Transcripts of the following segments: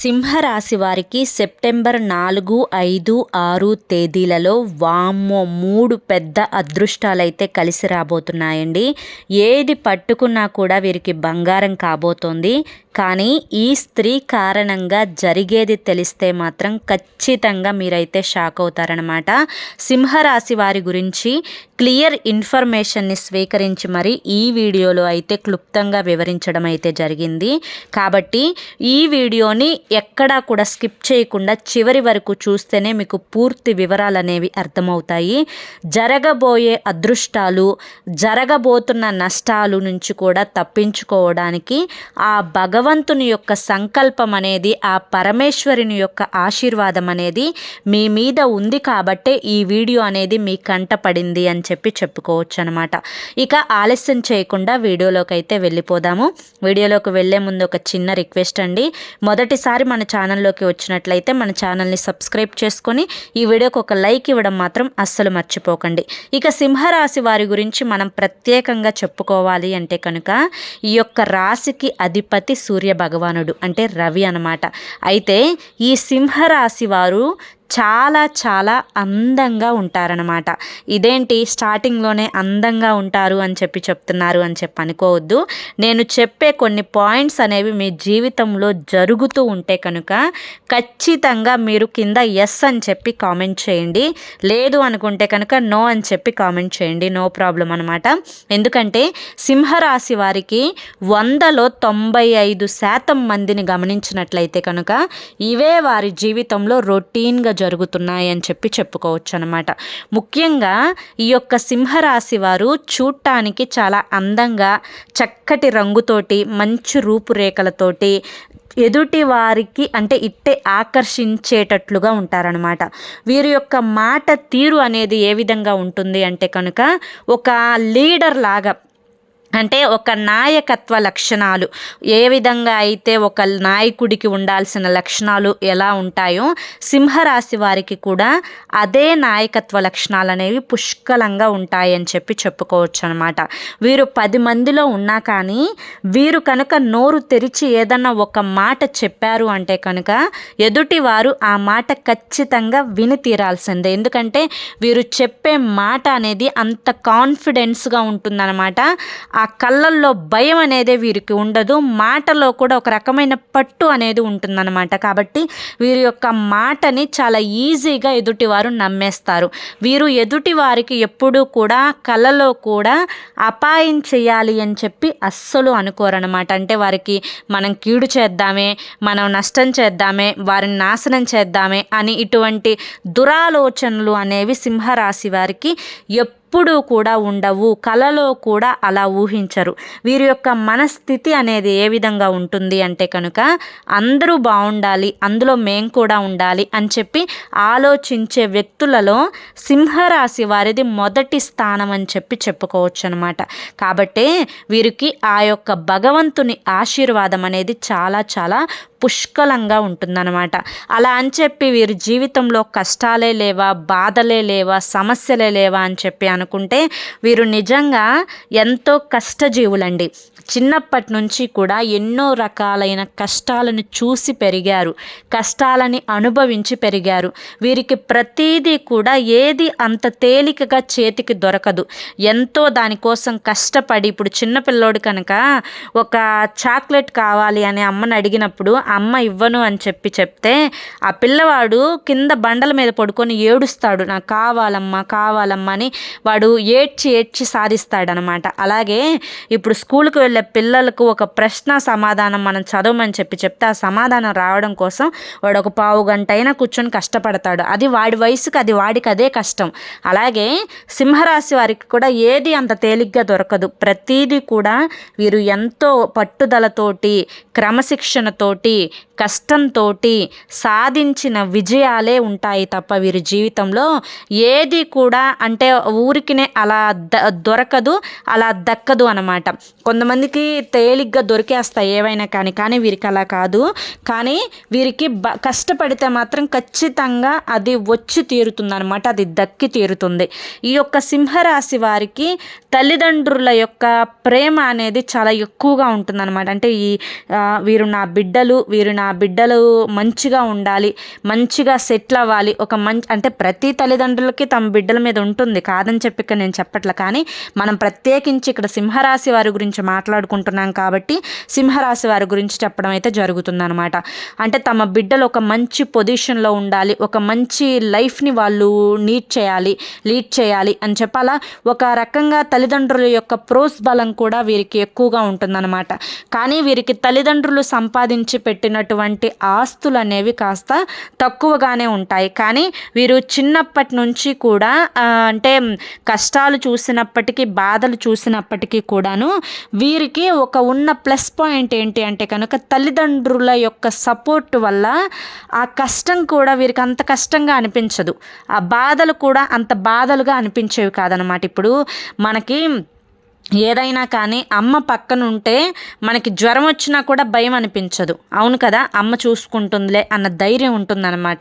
సింహరాశి వారికి సెప్టెంబర్ నాలుగు ఐదు ఆరు తేదీలలో వామ్మో మూడు పెద్ద అదృష్టాలైతే కలిసి రాబోతున్నాయండి. ఏది పట్టుకున్నా కూడా వీరికి బంగారం కాబోతోంది. కానీ ఈ స్త్రీ కారణంగా జరిగేది తెలిస్తే మాత్రం ఖచ్చితంగా మీరైతే షాక్ అవుతారనమాట సింహరాశి వారి గురించి క్లియర్ ఇన్ఫర్మేషన్ని స్వీకరించి మరి ఈ వీడియోలో అయితే క్లుప్తంగా వివరించడం అయితే జరిగింది. కాబట్టి ఈ వీడియోని ఎక్కడా కూడా స్కిప్ చేయకుండా చివరి వరకు చూస్తేనే మీకు పూర్తి వివరాలు అనేవి అర్థమవుతాయి. జరగబోయే అదృష్టాలు జరగబోతున్న నష్టాలు నుంచి కూడా తప్పించుకోవడానికి ఆ భగవంతుని యొక్క సంకల్పం అనేది ఆ పరమేశ్వరుని యొక్క ఆశీర్వాదం అనేది మీ మీద ఉంది కాబట్టే ఈ వీడియో అనేది మీ కంట పడింది అని చెప్పి చెప్పుకోవచ్చు అనమాట ఇక ఆలస్యం చేయకుండా వీడియోలోకి అయితే వెళ్ళిపోదాము. వీడియోలోకి వెళ్ళే ముందు ఒక చిన్న రిక్వెస్ట్ అండి. మొదటిసారి మన ఛానల్లోకి వచ్చినట్లయితే మన ఛానల్ని సబ్స్క్రైబ్ చేసుకొని ఈ వీడియోకి ఒక లైక్ ఇవ్వడం మాత్రం అస్సలు మర్చిపోకండి. ఇక సింహరాశి వారి గురించి మనం ప్రత్యేకంగా చెప్పుకోవాలి అంటే కనుక ఈ యొక్క రాశికి అధిపతి సూర్య భగవానుడు అంటే రవి అనమాట అయితే ఈ సింహరాశి వారు చాలా చాలా అందంగా ఉంటారనమాట ఇదేంటి? స్టార్టింగ్లోనే అందంగా ఉంటారు అని చెప్పి చెప్తున్నారు అని చెప్పి అనుకోవద్దు. నేను చెప్పే కొన్ని పాయింట్స్ అనేవి మీ జీవితంలో జరుగుతూ ఉంటే కనుక ఖచ్చితంగా మీరు కింద ఎస్ అని చెప్పి కామెంట్ చేయండి. లేదు అనుకుంటే కనుక నో అని చెప్పి కామెంట్ చేయండి. నో ప్రాబ్లం అనమాట ఎందుకంటే సింహరాశి వారికి వందలో తొంభై ఐదు శాతం మందిని గమనించినట్లయితే కనుక ఇవే వారి జీవితంలో రొటీన్గా జరుగుతున్నాయని చెప్పి చెప్పుకోవచ్చు అనమాట ముఖ్యంగా ఈ యొక్క సింహరాశి వారు చూడటానికి చాలా అందంగా చక్కటి రంగుతోటి మంచి రూపురేఖలతోటి ఎదుటి వారికి అంటే ఇట్టే ఆకర్షించేటట్లుగా ఉంటారనమాట వీరి యొక్క మాట తీరు అనేది ఏ విధంగా ఉంటుంది అంటే కనుక ఒక లీడర్ లాగా అంటే ఒక నాయకత్వ లక్షణాలు. ఏ విధంగా అయితే ఒక నాయకుడికి ఉండాల్సిన లక్షణాలు ఎలా ఉంటాయో సింహరాశి వారికి కూడా అదే నాయకత్వ లక్షణాలు అనేవి పుష్కలంగా ఉంటాయని చెప్పి చెప్పుకోవచ్చు అనమాట వీరు పది మందిలో ఉన్నా కానీ వీరు కనుక నోరు తెరిచి ఏదన్నా ఒక మాట చెప్పారు అంటే కనుక ఎదుటి వారు ఆ మాట ఖచ్చితంగా విని తీరాల్సిందే. ఎందుకంటే వీరు చెప్పే మాట అనేది అంత కాన్ఫిడెన్స్గా ఉంటుందన్నమాట. ఆ కళ్ళల్లో భయం అనేది వీరికి ఉండదు. మాటలో కూడా ఒక రకమైన పట్టు అనేది ఉంటుందన్నమాట. కాబట్టి వీరి యొక్క మాటని చాలా ఈజీగా ఎదుటివారు నమ్మేస్తారు. వీరు ఎదుటి వారికి ఎప్పుడూ కూడా కళ్ళలో కూడా అపాయం చేయాలి అని చెప్పి అస్సలు అనుకోరనమాట అంటే వారికి మనం కీడు చేద్దామే మనం నష్టం చేద్దామే వారిని నాశనం చేద్దామే అని ఇటువంటి దురాలోచనలు అనేవి సింహరాశి వారికి ఎప్పుడు ఎప్పుడూ కూడా ఉండవు కలలో కూడా అలా ఊహించరు. వీరి యొక్క మనస్థితి అనేది ఏ విధంగా ఉంటుంది అంటే కనుక అందరూ బాగుండాలి అందులో మేం కూడా ఉండాలి అని చెప్పి ఆలోచించే వ్యక్తులలో సింహరాశి వారిది మొదటి స్థానం అని చెప్పి చెప్పుకోవచ్చు అనమాట కాబట్టి వీరికి ఆ యొక్క భగవంతుని ఆశీర్వాదం అనేది చాలా చాలా పుష్కలంగా ఉంటుందన్నమాట. అలా అని చెప్పి వీరి జీవితంలో కష్టాలే లేవా బాధలే లేవా సమస్యలే లేవా అని చెప్పి అనుకుంటే వీరు నిజంగా ఎంతో కష్టజీవులండి. చిన్నప్పటి నుంచి కూడా ఎన్నో రకాలైన కష్టాలను చూసి పెరిగారు. కష్టాలని అనుభవించి పెరిగారు. వీరికి ప్రతీదీ కూడా ఏది అంత తేలికగా చేతికి దొరకదు. ఎంతో దానికోసం కష్టపడి ఇప్పుడు చిన్నపిల్లోడు కనుక ఒక చాక్లెట్ కావాలి అని అమ్మని అడిగినప్పుడు అమ్మ ఇవ్వను అని చెప్పి చెప్తే ఆ పిల్లవాడు కింద బండల మీద పడుకొని ఏడుస్తాడు. నాకు కావాలమ్మా కావాలమ్మా అని వాడు ఏడ్చి ఏడ్చి సాధిస్తాడనమాట. అలాగే ఇప్పుడు స్కూల్కి వెళ్ళే పిల్లలకు ఒక ప్రశ్న సమాధానం మనం చదవమని చెప్పి చెప్తే ఆ సమాధానం రావడం కోసం వాడు ఒక పావు గంట అయినా కూర్చొని కష్టపడతాడు. అది వాడి వయసుకి అది వాడికి అదే కష్టం. అలాగే సింహరాశి వారికి కూడా ఏది అంత తేలిగ్గా దొరకదు. ప్రతీది కూడా వీరు ఎంతో పట్టుదలతోటి క్రమశిక్షణతోటి కష్టంతో సాధించిన విజయాలే ఉంటాయి తప్ప వీరి జీవితంలో ఏది కూడా అంటే ఊరికినే అలా ద దొరకదు అలా దక్కదు అనమాట కొంతమందికి తేలిగ్గా దొరికేస్తాయి ఏవైనా కానీ కానీ వీరికి అలా కాదు. కానీ వీరికి బ కష్టపడితే మాత్రం ఖచ్చితంగా అది వచ్చి తీరుతుంది అనమాట అది దక్కి తీరుతుంది. ఈ యొక్క సింహరాశి వారికి తల్లిదండ్రుల యొక్క ప్రేమ అనేది చాలా ఎక్కువగా ఉంటుందన్నమాట. అంటే ఈ వీరు నా బిడ్డలు వీరు నా నా బిడ్డలు మంచిగా ఉండాలి మంచిగా సెటిల్ అవ్వాలి. ఒక మంచి అంటే ప్రతి తల్లిదండ్రులకి తమ బిడ్డల మీద ఉంటుంది కాదని చెప్పి ఇక్కడ నేను చెప్పట్ల. కానీ మనం ప్రత్యేకించి ఇక్కడ సింహరాశి వారి గురించి మాట్లాడుకుంటున్నాం కాబట్టి సింహరాశి వారి గురించి చెప్పడం అయితే జరుగుతుందనమాట అంటే తమ బిడ్డలు ఒక మంచి పొజిషన్లో ఉండాలి ఒక మంచి లైఫ్ని వాళ్ళు నీట్ చేయాలి లీడ్ చేయాలి అని చెప్పాలా? ఒక రకంగా తల్లిదండ్రుల యొక్క ప్రోస్ బలం కూడా వీరికి ఎక్కువగా ఉంటుందన్నమాట. కానీ వీరికి తల్లిదండ్రులు సంపాదించి పెట్టినటువంటి ఆస్తులు అనేవి కాస్త తక్కువగానే ఉంటాయి. కానీ వీరు చిన్నప్పటి నుంచి కూడా అంటే కష్టాలు చూసినప్పటికీ బాధలు చూసినప్పటికీ కూడాను వీరికి ఒక ఉన్న ప్లస్ పాయింట్ ఏంటి అంటే కనుక తల్లిదండ్రుల యొక్క సపోర్ట్ వల్ల ఆ కష్టం కూడా వీరికి అంత కష్టంగా అనిపించదు. ఆ బాధలు కూడా అంత బాధలుగా అనిపించేవి కాదనమాట ఇప్పుడు మనకి ఏదైనా కానీ అమ్మ పక్కన ఉంటే మనకి జ్వరం వచ్చినా కూడా భయం అనిపించదు. అవును కదా? అమ్మ చూసుకుంటుందిలే అన్న ధైర్యం ఉంటుందన్నమాట.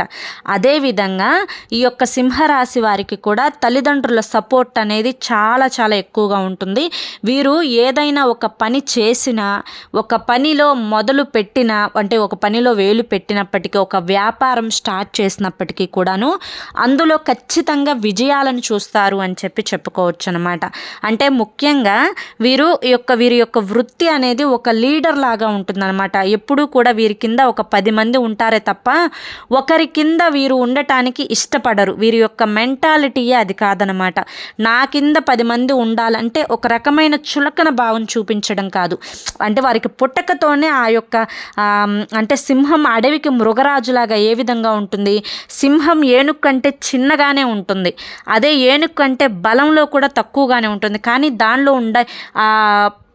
అదేవిధంగా ఈ యొక్క సింహరాశి వారికి కూడా తల్లిదండ్రుల సపోర్ట్ అనేది చాలా చాలా ఎక్కువగా ఉంటుంది. వీరు ఏదైనా ఒక పని చేసినా ఒక పనిలో మొదలు పెట్టిన అంటే ఒక పనిలో వేలు పెట్టినప్పటికీ ఒక వ్యాపారం స్టార్ట్ చేసినప్పటికీ కూడాను అందులో ఖచ్చితంగా విజయాలను చూస్తారు అని చెప్పి చెప్పుకోవచ్చు అనమాట అంటే ముఖ్యంగా వీరు యొక్క వీరి యొక్క వృత్తి అనేది ఒక లీడర్ లాగా ఉంటుందన్నమాట. ఎప్పుడూ కూడా వీరి కింద ఒక పది మంది ఉంటారే తప్ప ఒకరి కింద వీరు ఉండటానికి ఇష్టపడరు. వీరి యొక్క మెంటాలిటీయే అది కాదనమాట నా కింద పది మంది ఉండాలంటే ఒక రకమైన చులకన భావం చూపించడం కాదు. అంటే వారికి పుట్టకతోనే ఆ యొక్క అంటే సింహం అడవికి మృగరాజులాగా ఏ విధంగా ఉంటుంది? సింహం ఏనుగు కంటే చిన్నగానే ఉంటుంది. అదే ఏనుగు కంటే బలంలో కూడా తక్కువగానే ఉంటుంది. కానీ దానిలో ఉండే ఆ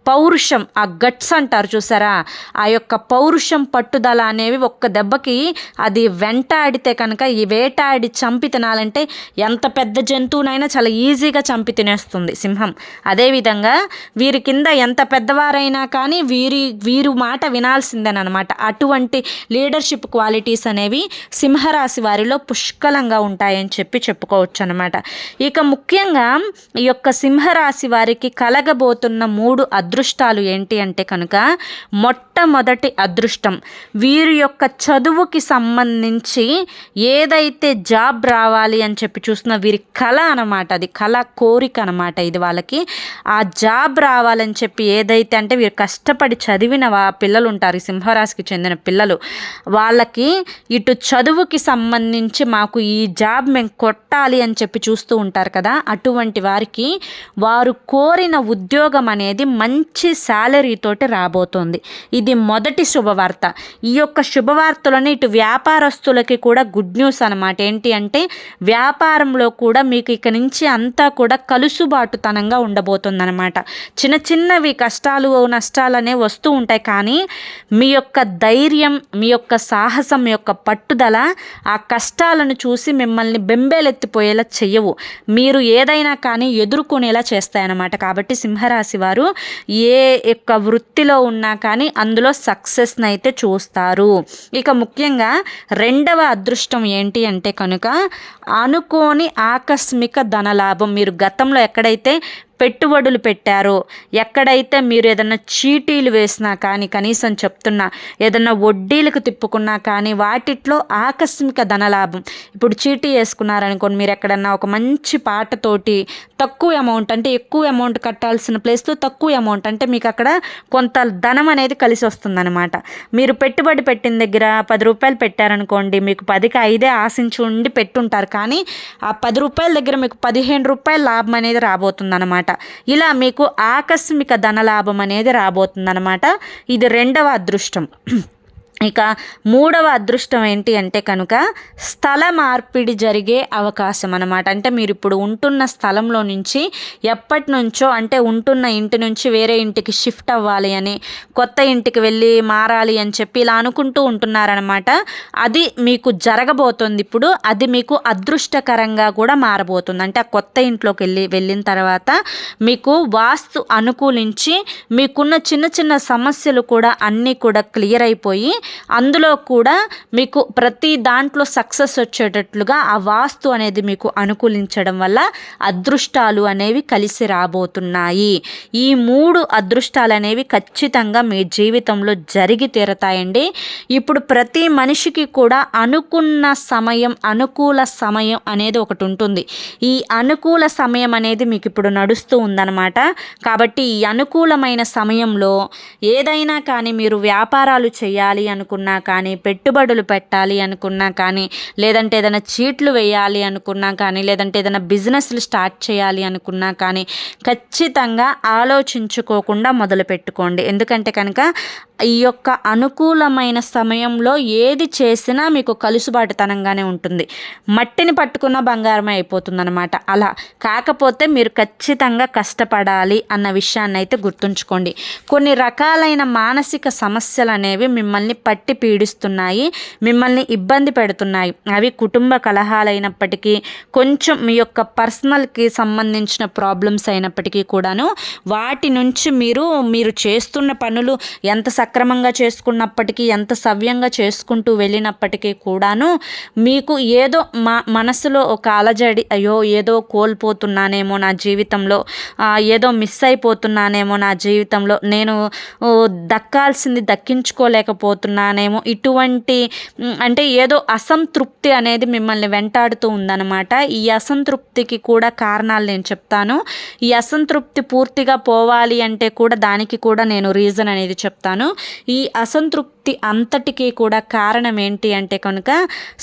పౌరుషం ఆ గట్స్ అంటారు చూసారా? ఆ యొక్క పౌరుషం పట్టుదల అనేవి ఒక్క దెబ్బకి అది వెంటాడితే కనుక ఈ వేటాడి చంపి తినాలంటే ఎంత పెద్ద జంతువునైనా చాలా ఈజీగా చంపి తినేస్తుంది సింహం. అదేవిధంగా వీరి కింద ఎంత పెద్దవారైనా కానీ వీరి వీరు మాట వినాల్సిందేనమాట అటువంటి లీడర్షిప్ క్వాలిటీస్ అనేవి సింహరాశి వారిలో పుష్కలంగా ఉంటాయని చెప్పి చెప్పుకోవచ్చు అనమాట ఇక ముఖ్యంగా ఈ యొక్క సింహరాశి వారికి కలగబోతున్న మూడు అద్భుత అదృష్టాలు ఏంటి అంటే కనుక మొట్టమొదటి అదృష్టం. వీరి యొక్క చదువుకి సంబంధించి ఏదైతే జాబ్ రావాలి అని చెప్పి చూస్తున్న వీరి కళ అనమాట అది. కళ కోరిక అనమాట ఇది వాళ్ళకి. ఆ జాబ్ రావాలని చెప్పి ఏదైతే అంటే వీరు కష్టపడి చదివిన వా పిల్లలు ఉంటారు ఈ సింహరాశికి చెందిన పిల్లలు. వాళ్ళకి ఇటు చదువుకి సంబంధించి మాకు ఈ జాబ్ మేము కొట్టాలి అని చెప్పి చూస్తూ ఉంటారు కదా. అటువంటి వారికి వారు కోరిన ఉద్యోగం అనేది మంచి మంచి శాలరీతోటి రాబోతోంది. ఇది మొదటి శుభవార్త. ఈ యొక్క శుభవార్తలోనే ఇటు వ్యాపారస్తులకి కూడా గుడ్ న్యూస్ అనమాట ఏంటి అంటే వ్యాపారంలో కూడా మీకు ఇక నుంచి అంతా కూడా కలుసుబాటుతనంగా ఉండబోతుందన్నమాట. చిన్న చిన్నవి కష్టాలు నష్టాలు అనేవి వస్తూ ఉంటాయి. కానీ మీ యొక్క ధైర్యం మీ యొక్క సాహసం మీ యొక్క పట్టుదల ఆ కష్టాలను చూసి మిమ్మల్ని బెంబేలెత్తిపోయేలా చెయ్యవు. మీరు ఏదైనా కానీ ఎదుర్కొనేలా చేస్తాయన్నమాట. కాబట్టి సింహరాశి వారు ఏ యొక్క వృత్తిలో ఉన్నా కానీ అందులో సక్సెస్ని అయితే చూస్తారు. ఇక ముఖ్యంగా రెండవ అదృష్టం ఏంటి అంటే కనుక అనుకోని ఆకస్మిక ధనలాభం. మీరు గతంలో ఎక్కడైతే పెట్టుబడులు పెట్టారో. ఎక్కడైతే మీరు ఏదన్నా చీటీలు వేసినా కానీ కనీసం చెప్తున్నా ఏదన్నా వడ్డీలకు తిప్పుకున్నా కానీ వాటిట్లో ఆకస్మిక ధనలాభం. ఇప్పుడు చీటీ వేసుకున్నారనుకోండి మీరు ఎక్కడన్నా ఒక మంచి పాటతోటి తక్కువ అమౌంట్ అంటే ఎక్కువ అమౌంట్ కట్టాల్సిన ప్లేస్తో తక్కువ అమౌంట్ అంటే మీకు అక్కడ కొంత ధనం అనేది కలిసి వస్తుందన్నమాట. మీరు పెట్టుబడి పెట్టిన దగ్గర పది రూపాయలు పెట్టారనుకోండి మీకు పదికి ఐదే ఆశించి ఉండి పెట్టుంటారు. కానీ ఆ పది రూపాయల దగ్గర మీకు పదిహేను రూపాయల లాభం అనేది రాబోతుందన్నమాట. ఇలా మీకు ఆకస్మిక ధనలాభం అనేది రాబోతుందనమాట ఇది రెండవ అదృష్టం. ఇక మూడవ అదృష్టం ఏంటి అంటే కనుక స్థల మార్పిడి జరిగే అవకాశం అనమాట అంటే మీరు ఇప్పుడు ఉంటున్న స్థలంలో నుంచి ఎప్పటి నుంచో అంటే ఉంటున్న ఇంటి నుంచి వేరే ఇంటికి షిఫ్ట్ అవ్వాలి అని కొత్త ఇంటికి వెళ్ళి మారాలి అని చెప్పి ఇలా అనుకుంటూ ఉంటున్నారనమాట అది మీకు జరగబోతుంది ఇప్పుడు అది మీకు అదృష్టకరంగా కూడా మారబోతుంది. అంటే ఆ కొత్త ఇంట్లోకి వెళ్ళి వెళ్ళిన తర్వాత మీకు వాస్తు అనుకూలించి మీకున్న చిన్న చిన్న సమస్యలు కూడా అన్నీ కూడా క్లియర్ అయిపోయి అందులో కూడా మీకు ప్రతి దాంట్లో సక్సెస్ వచ్చేటట్లుగా ఆ వాస్తు అనేది మీకు అనుకూలించడం వల్ల అదృష్టాలు అనేవి కలిసి రాబోతున్నాయి. ఈ మూడు అదృష్టాలు అనేవి ఖచ్చితంగా మీ జీవితంలో జరిగి తీరతాయండి. ఇప్పుడు ప్రతి మనిషికి కూడా అనుకున్న సమయం అనుకూల సమయం అనేది ఒకటి ఉంటుంది. ఈ అనుకూల సమయం అనేది మీకు ఇప్పుడు నడుస్తూ ఉందన్నమాట. కాబట్టి ఈ అనుకూలమైన సమయంలో ఏదైనా కానీ మీరు వ్యాపారాలు చేయాలి అనుకున్నా కానీ పెట్టుబడులు పెట్టాలి అనుకున్నా కానీ లేదంటే ఏదైనా చీట్లు వేయాలి అనుకున్నా కానీ లేదంటే ఏదైనా బిజినెస్లు స్టార్ట్ చేయాలి అనుకున్నా కానీ ఖచ్చితంగా ఆలోచించుకోకుండా మొదలు పెట్టుకోండి. ఎందుకంటే కనుక ఈ యొక్క అనుకూలమైన సమయంలో ఏది చేసినా మీకు కలుసుబాటుతనంగానే ఉంటుంది. మట్టిని పట్టుకున్న బంగారమే అయిపోతుందన్నమాట. అలా కాకపోతే మీరు ఖచ్చితంగా కష్టపడాలి అన్న విషయాన్ని అయితే గుర్తుంచుకోండి. కొన్ని రకాలైన మానసిక సమస్యలు అనేవి మిమ్మల్ని పట్టి పీడిస్తున్నాయి మిమ్మల్ని ఇబ్బంది పెడుతున్నాయి. అవి కుటుంబ కలహాలైనప్పటికీ కొంచెం మీ యొక్క పర్సనల్కి సంబంధించిన ప్రాబ్లమ్స్ అయినప్పటికీ కూడాను వాటి నుంచి మీరు మీరు చేస్తున్న పనులు ఎంత సక్రమంగా చేసుకున్నప్పటికీ ఎంత సవ్యంగా చేసుకుంటూ వెళ్ళినప్పటికీ కూడాను మీకు ఏదో మా మనసులో ఒక అలజడి అయ్యో ఏదో కోల్పోతున్నానేమో నా జీవితంలో ఏదో మిస్ అయిపోతున్నానేమో నా జీవితంలో నేను దక్కాల్సింది దక్కించుకోలేకపోతున్నానేమో ఇటువంటి అంటే ఏదో అసంతృప్తి అనేది మిమ్మల్ని వెంటాడుతూ ఉందన్నమాట. ఈ అసంతృప్తికి కూడా కారణాలు నేను చెప్తాను. ఈ అసంతృప్తి పూర్తిగా పోవాలి అంటే కూడా దానికి కూడా నేను రీజన్ అనేది చెప్తాను. ఈ అసంతృప్తి అంతటికీ కూడా కారణం ఏంటి అంటే కనుక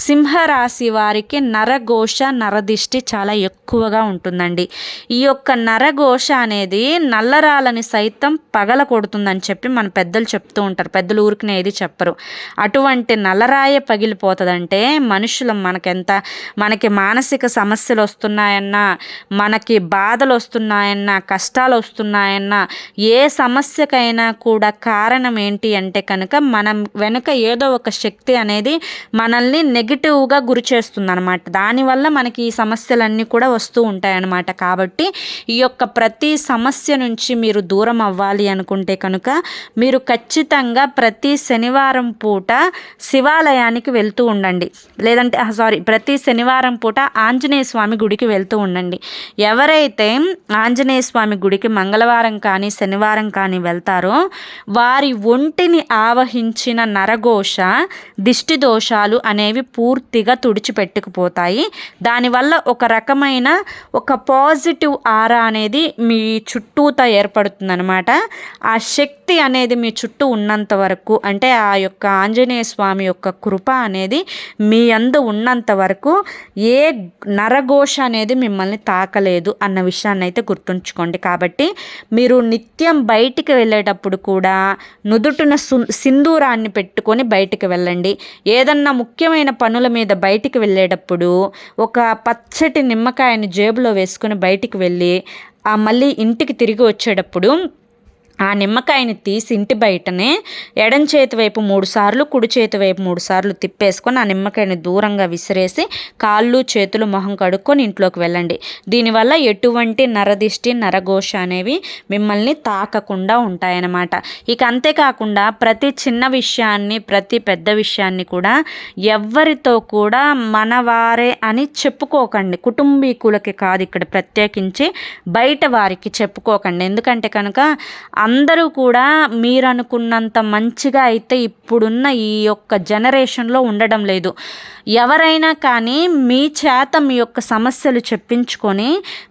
సింహరాశి వారికి నరఘోష నరదిష్టి చాలా ఎక్కువగా ఉంటుందండి. ఈ యొక్క నరఘోష అనేది నల్లరాలని సైతం పగల కొడుతుందని చెప్పి మన పెద్దలు చెప్తూ ఉంటారు. పెద్దలు ఊరికి ఏది చెప్పరు. అటువంటి నలరాయ పగిలిపోతుందంటే మనుషులు మనకెంత మనకి మానసిక సమస్యలు వస్తున్నాయన్నా మనకి బాధలు వస్తున్నాయన్నా కష్టాలు వస్తున్నాయన్నా ఏ సమస్యకైనా కూడా కారణం ఏంటి అంటే కనుక మనం వెనుక ఏదో ఒక శక్తి అనేది మనల్ని నెగిటివ్గా గురి చేస్తుంది అనమాట దానివల్ల మనకి ఈ సమస్యలన్నీ కూడా వస్తూ ఉంటాయన్నమాట. కాబట్టి ఈ యొక్క ప్రతి సమస్య నుంచి మీరు దూరం అవ్వాలి అనుకుంటే కనుక మీరు ఖచ్చితంగా ప్రతి శనివారం పూట శివాలయానికి వెళ్తూ ఉండండి. లేదంటే సారీ ప్రతి శనివారం పూట ఆంజనేయ స్వామి గుడికి వెళ్తూ ఉండండి. ఎవరైతే ఆంజనేయ స్వామి గుడికి మంగళవారం కానీ శనివారం కానీ వెళ్తారో వారి ఒంటిని ఆవహించిన నరఘోష దిష్టి దోషాలు అనేవి పూర్తిగా తుడిచిపెట్టుకుపోతాయి. దానివల్ల ఒక రకమైన ఒక పాజిటివ్ ఆరా అనేది మీ చుట్టూత ఏర్పడుతుందనమాట ఆ శక్తి అనేది మీ చుట్టూ ఉన్నంత వరకు అంటే ఆ యొక్క ఆంజనేయ స్వామి యొక్క కృప అనేది మీ అందు ఉన్నంత వరకు ఏ నరఘోష అనేది మిమ్మల్ని తాకలేదు అన్న విషయాన్ని అయితే గుర్తుంచుకోండి. కాబట్టి మీరు నిత్యం బయటికి వెళ్ళేటప్పుడు కూడా నుదుటిన సింధూరాన్ని పెట్టుకొని బయటికి వెళ్ళండి. ఏదన్నా ముఖ్యమైన పనుల మీద బయటికి వెళ్ళేటప్పుడు ఒక పచ్చటి నిమ్మకాయని జేబులో వేసుకొని బయటికి వెళ్ళి మళ్ళీ ఇంటికి తిరిగి వచ్చేటప్పుడు ఆ నిమ్మకాయని తీసి ఇంటి బయటనే ఎడం చేతి వైపు మూడు సార్లు కుడి చేతి వైపు మూడు సార్లు తిప్పేసుకొని ఆ నిమ్మకాయని దూరంగా విసిరేసి కాళ్ళు చేతులు మొహం కడుక్కొని ఇంట్లోకి వెళ్ళండి. దీనివల్ల ఎటువంటి నరదిష్టి నరఘోష అనేవి మిమ్మల్ని తాకకుండా ఉంటాయన్నమాట. ఇక అంతేకాకుండా ప్రతి చిన్న విషయాన్ని ప్రతి పెద్ద విషయాన్ని కూడా ఎవరితో కూడా మనవారే అని చెప్పుకోకండి. కుటుంబీకులకి కాదు ఇక్కడ ప్రత్యేకించి బయట వారికి చెప్పుకోకండి. ఎందుకంటే కనుక అందరూ కూడా మీరు అనుకున్నంత మంచిగా అయితే ఇప్పుడున్న ఈ యొక్క జనరేషన్లో ఉండడం లేదు. ఎవరైనా కానీ మీ చేత మీ యొక్క సమస్యలు చెప్పించుకొని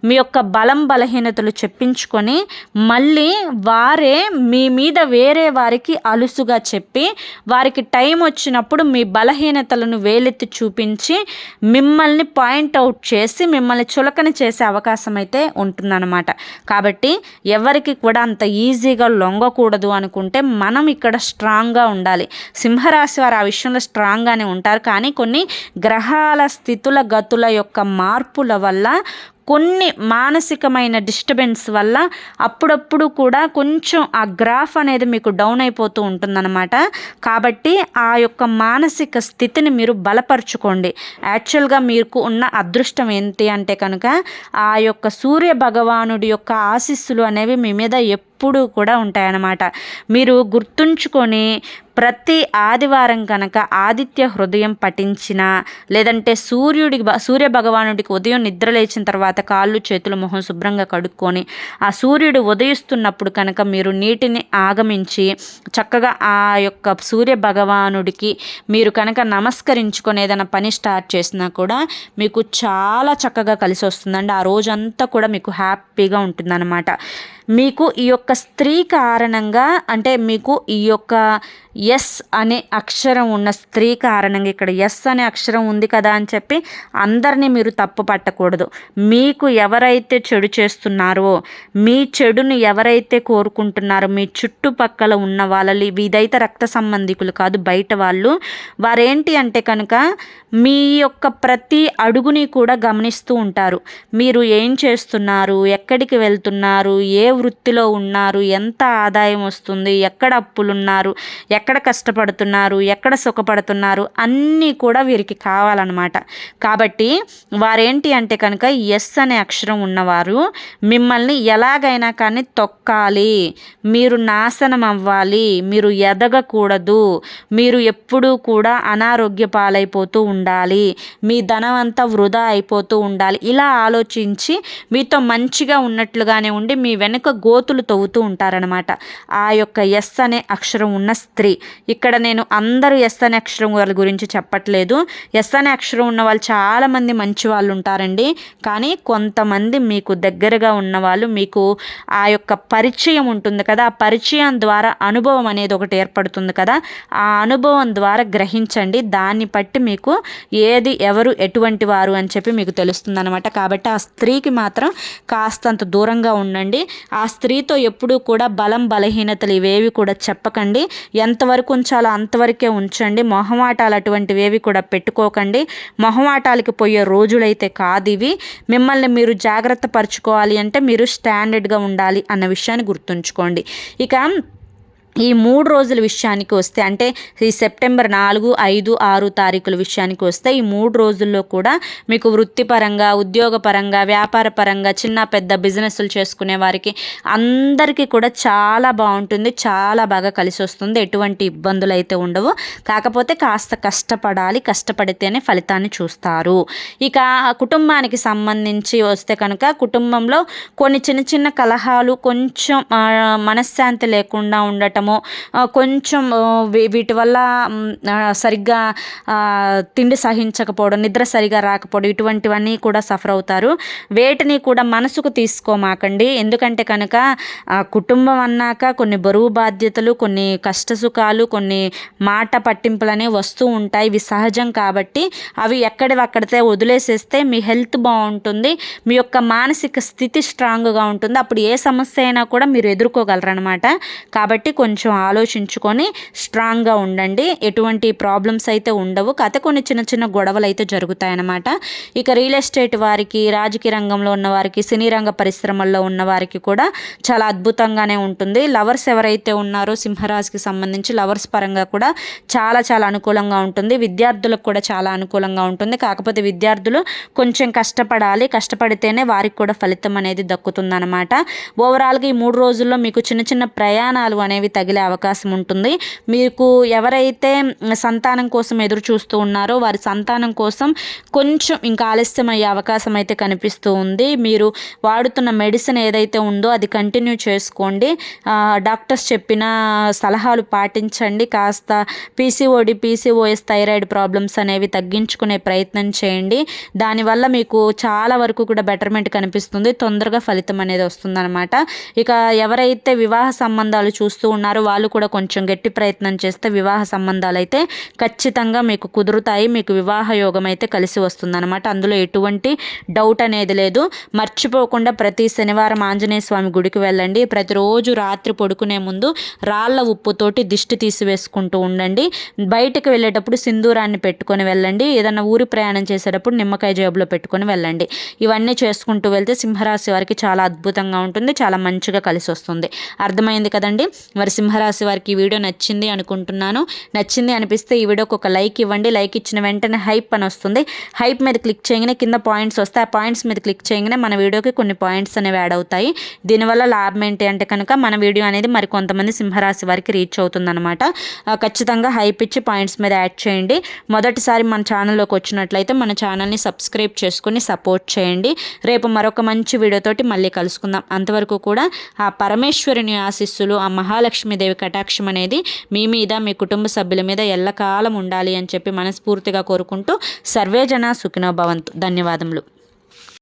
మీ యొక్క బలం బలహీనతలు చెప్పించుకొని మళ్ళీ వారే మీ మీద వేరే వారికి అలుసుగా చెప్పి వారికి టైం వచ్చినప్పుడు మీ బలహీనతలను వేలెత్తి చూపించి మిమ్మల్ని పాయింట్అవుట్ చేసి మిమ్మల్ని చులకన చేసే అవకాశం అయితే ఉంటుందన్నమాట. కాబట్టి ఎవరికి కూడా అంత ఈజీ ఈజీగా లొంగకూడదు అనుకుంటే మనం ఇక్కడ స్ట్రాంగ్గా ఉండాలి. సింహరాశి వారు ఆ విషయంలో స్ట్రాంగ్గానే ఉంటారు. కానీ కొన్ని గ్రహాల స్థితుల గతుల యొక్క మార్పుల వల్ల కొన్ని మానసికమైన డిస్టర్బెన్స్ వల్ల అప్పుడప్పుడు కూడా కొంచెం ఆ గ్రాఫ్ అనేది మీకు డౌన్ అయిపోతూ ఉంటుందన్నమాట. కాబట్టి ఆ యొక్క మానసిక స్థితిని మీరు బలపరుచుకోండి. యాక్చువల్గా మీకు ఉన్న అదృష్టం ఏంటి అంటే కనుక ఆ యొక్క సూర్య భగవానుడి యొక్క ఆశీస్సులు అనేవి మీ మీద ఎప్పుడు కూడా ఉంటాయన్నమాట. మీరు గుర్తుంచుకొని ప్రతి ఆదివారం కనుక ఆదిత్య హృదయం పఠించిన లేదంటే సూర్యుడికి సూర్య భగవానుడికి ఉదయం నిద్ర లేచిన తర్వాత కాళ్ళు చేతులు మొహం శుభ్రంగా కడుక్కొని ఆ సూర్యుడు ఉదయిస్తున్నప్పుడు కనుక మీరు నీటిని ఆగమించి చక్కగా ఆ యొక్క సూర్య భగవానుడికి మీరు కనుక నమస్కరించుకొని ఏదైనా పని స్టార్ట్ చేసినా కూడా మీకు చాలా చక్కగా కలిసి వస్తుందండి ఆ రోజంతా కూడా మీకు హ్యాపీగా ఉంటుందన్నమాట. మీకు ఈ యొక్క స్త్రీ కారణంగా అంటే మీకు ఈ యొక్క ఎస్ అనే అక్షరం ఉన్న స్త్రీ కారణంగా ఇక్కడ ఎస్ అనే అక్షరం ఉంది కదా అని చెప్పి అందరినీ మీరు తప్పు పట్టకూడదు. మీకు ఎవరైతే చెడు చేస్తున్నారో మీ చెడుని ఎవరైతే కోరుకుంటున్నారో మీ చుట్టుపక్కల ఉన్న వాళ్ళని ఇదైతే రక్త సంబంధికులు కాదు బయట వాళ్ళు వారేంటి అంటే కనుక మీ యొక్క ప్రతి అడుగుని కూడా గమనిస్తూ ఉంటారు. మీరు ఏం చేస్తున్నారు? ఎక్కడికి వెళ్తున్నారు? ఏ వృత్తిలో ఉన్నారు ఎంత ఆదాయం వస్తుంది ఎక్కడ అప్పులు ఉన్నారు ఎక్కడ కష్టపడుతున్నారు ఎక్కడ సుఖపడుతున్నారు అన్నీ కూడా వీరికి కావాలన్నమాట. కాబట్టి వారేంటి అంటే కనుక ఎస్ అనే అక్షరం ఉన్నవారు మిమ్మల్ని ఎలాగైనా కానీ తొక్కాలి మీరు నాశనం అవ్వాలి మీరు ఎదగకూడదు మీరు ఎప్పుడూ కూడా అనారోగ్య పాలైపోతూ ఉండాలి మీ ధనం అంతా వృధా అయిపోతూ ఉండాలి. ఇలా ఆలోచించి మీతో మంచిగా ఉన్నట్లుగానే ఉండి మీ వెనుక గోతులు తవ్వుతూ ఉంటారనమాట ఆ యొక్క ఎస్ అనే అక్షరం ఉన్న స్త్రీ. ఇక్కడ నేను అందరూ ఎస్ అనే అక్షరం వాళ్ళ గురించి చెప్పట్లేదు. ఎస్ అనే అక్షరం ఉన్న వాళ్ళు చాలామంది మంచి వాళ్ళు ఉంటారండి. కానీ కొంతమంది మీకు దగ్గరగా ఉన్న వాళ్ళు మీకు ఆ యొక్క పరిచయం ఉంటుంది కదా. ఆ పరిచయం ద్వారా అనుభవం అనేది ఒకటి ఏర్పడుతుంది కదా. ఆ అనుభవం ద్వారా గ్రహించండి. దాన్ని బట్టి మీకు ఏది ఎవరు ఎటువంటి వారు అని చెప్పి మీకు తెలుస్తుంది అనమాట కాబట్టి ఆ స్త్రీకి మాత్రం కాస్తంత దూరంగా ఉండండి. ఆ ఆ స్త్రీతో ఎప్పుడూ కూడా బలం బలహీనతలు ఇవేవి కూడా చెప్పకండి. ఎంతవరకు ఉంచాలో అంతవరకే ఉంచండి. మొహమాటాలు అటువంటివి ఏవి కూడా పెట్టుకోకండి. మొహమాటాలకి పోయే రోజులైతే కాదు ఇవి మిమ్మల్ని మీరు జాగ్రత్త పరుచుకోవాలి అంటే మీరు స్టాండర్డ్గా ఉండాలి అన్న విషయాన్ని గుర్తుంచుకోండి. ఇక ఈ మూడు రోజుల విషయానికి వస్తే అంటే ఈ సెప్టెంబర్ నాలుగు ఐదు ఆరు తారీఖుల విషయానికి వస్తే ఈ మూడు రోజుల్లో కూడా మీకు వృత్తిపరంగా ఉద్యోగపరంగా వ్యాపార పరంగా చిన్న పెద్ద బిజినెస్లు చేసుకునే వారికి అందరికీ కూడా చాలా బాగుంటుంది చాలా బాగా కలిసి వస్తుంది ఎటువంటి ఇబ్బందులు అయితే ఉండవు. కాకపోతే కాస్త కష్టపడాలి కష్టపడితేనే ఫలితాన్ని చూస్తారు. ఇక కుటుంబానికి సంబంధించి వస్తే కనుక కుటుంబంలో కొన్ని చిన్న చిన్న కలహాలు కొంచెం మనశ్శాంతి లేకుండా ఉండటం ఉండటము కొంచెం వీటి వల్ల సరిగ్గా తిండి సహించకపోవడం నిద్ర సరిగా రాకపోవడం ఇటువంటివన్నీ కూడా సఫర్ అవుతారు. వేటిని కూడా మనసుకు తీసుకోమాకండి. ఎందుకంటే కనుక కుటుంబం అన్నాక కొన్ని బరువు బాధ్యతలు కొన్ని కష్టసుఖాలు కొన్ని మాట పట్టింపులు అనేవి వస్తూ ఉంటాయి. ఇవి సహజం కాబట్టి అవి ఎక్కడివక్కడితే వదిలేసేస్తే మీ హెల్త్ బాగుంటుంది. మీ యొక్క మానసిక స్థితి స్ట్రాంగ్గా ఉంటుంది. అప్పుడు ఏ సమస్య అయినా కూడా మీరు ఎదుర్కోగలరు అనమాట కాబట్టి కొన్ని కొంచెం ఆలోచించుకొని స్ట్రాంగ్గా ఉండండి. ఎటువంటి ప్రాబ్లమ్స్ అయితే ఉండవు. కథ కొన్ని చిన్న చిన్న గొడవలు అయితే జరుగుతాయన్నమాట. ఇక రియల్ ఎస్టేట్ వారికి రాజకీయ రంగంలో ఉన్న వారికి సినీ రంగ పరిశ్రమల్లో ఉన్న వారికి కూడా చాలా అద్భుతంగానే ఉంటుంది. లవర్స్ ఎవరైతే ఉన్నారో సింహరాశికి సంబంధించి లవర్స్ పరంగా కూడా చాలా చాలా అనుకూలంగా ఉంటుంది. విద్యార్థులకు కూడా చాలా అనుకూలంగా ఉంటుంది. కాకపోతే విద్యార్థులు కొంచెం కష్టపడాలి. కష్టపడితేనే వారికి కూడా ఫలితం అనేది దక్కుతుందన్నమాట. ఓవరాల్గా ఈ మూడు రోజుల్లో మీకు చిన్న చిన్న ప్రయాణాలు అనేవి తగిలే అవకాశం ఉంటుంది. మీకు ఎవరైతే సంతానం కోసం ఎదురు చూస్తూ ఉన్నారో వారి సంతానం కోసం కొంచెం ఇంకా ఆలస్యం అయ్యే అవకాశం అయితే కనిపిస్తూ ఉంది. మీరు వాడుతున్న మెడిసిన్ ఏదైతే ఉందో అది కంటిన్యూ చేసుకోండి. డాక్టర్స్ చెప్పిన సలహాలు పాటించండి. కాస్త పీసీఓడి పీసీఓఎస్ థైరాయిడ్ ప్రాబ్లమ్స్ అనేవి తగ్గించుకునే ప్రయత్నం చేయండి. దానివల్ల మీకు చాలా వరకు కూడా బెటర్మెంట్ కనిపిస్తుంది. తొందరగా ఫలితం అనేది వస్తుందన్నమాట. ఇక ఎవరైతే వివాహ సంబంధాలు చూస్తూ ఉన్నారో ఉన్నారో వాళ్ళు కూడా కొంచెం గట్టి ప్రయత్నం చేస్తే వివాహ సంబంధాలు అయితే ఖచ్చితంగా మీకు కుదురుతాయి. మీకు వివాహ యోగం అయితే కలిసి వస్తుందన్నమాట. అందులో ఎటువంటి డౌట్ అనేది లేదు. మర్చిపోకుండా ప్రతి శనివారం ఆంజనేయ స్వామి గుడికి వెళ్ళండి. ప్రతిరోజు రాత్రి పడుకునే ముందు రాళ్ళ ఉప్పుతోటి దిష్టి తీసివేసుకుంటూ ఉండండి. బయటకు వెళ్ళేటప్పుడు సింధూరాన్ని పెట్టుకొని వెళ్ళండి. ఏదైనా ఊరి ప్రయాణం చేసేటప్పుడు నిమ్మకాయ జేబులో పెట్టుకొని వెళ్ళండి. ఇవన్నీ చేసుకుంటూ వెళ్తే సింహరాశి వారికి చాలా అద్భుతంగా ఉంటుంది. చాలా మంచిగా కలిసి వస్తుంది. అర్థమైంది కదండి? మరి సింహరాశి వారికి వీడియో నచ్చింది అనుకుంటున్నాను. నచ్చింది అనిపిస్తే ఈ వీడియోకి ఒక లైక్ ఇవ్వండి. లైక్ ఇచ్చిన వెంటనే హైప్ అని వస్తుంది. హైప్ మీద క్లిక్ చేయగానే కింద పాయింట్స్ వస్తాయి. ఆ పాయింట్స్ మీద క్లిక్ చేయగానే మన వీడియోకి కొన్ని పాయింట్స్ అనేవి యాడ్ అవుతాయి. దీనివల్ల లాభం ఏంటి అంటే కనుక మన వీడియో అనేది మరి కొంతమంది సింహరాశి వారికి రీచ్ అవుతుందన్నమాట. ఖచ్చితంగా హైప్ ఇచ్చి పాయింట్స్ మీద యాడ్ చేయండి. మొదటిసారి మన ఛానల్లోకి వచ్చినట్లయితే మన ఛానల్ని సబ్స్క్రైబ్ చేసుకుని సపోర్ట్ చేయండి. రేపు మరొక మంచి వీడియోతోటి మళ్ళీ కలుసుకుందాం. అంతవరకు కూడా ఆ పరమేశ్వరుని ఆశీస్సులు ఆ మహాలక్ష్మి లక్ష్మీదేవి కటాక్షం అనేది మీ మీద మీ కుటుంబ సభ్యుల మీద ఎల్లకాలం ఉండాలి అని చెప్పి మనస్ఫూర్తిగా కోరుకుంటూ సర్వేజన సుఖినో భవంతు. ధన్యవాదములు.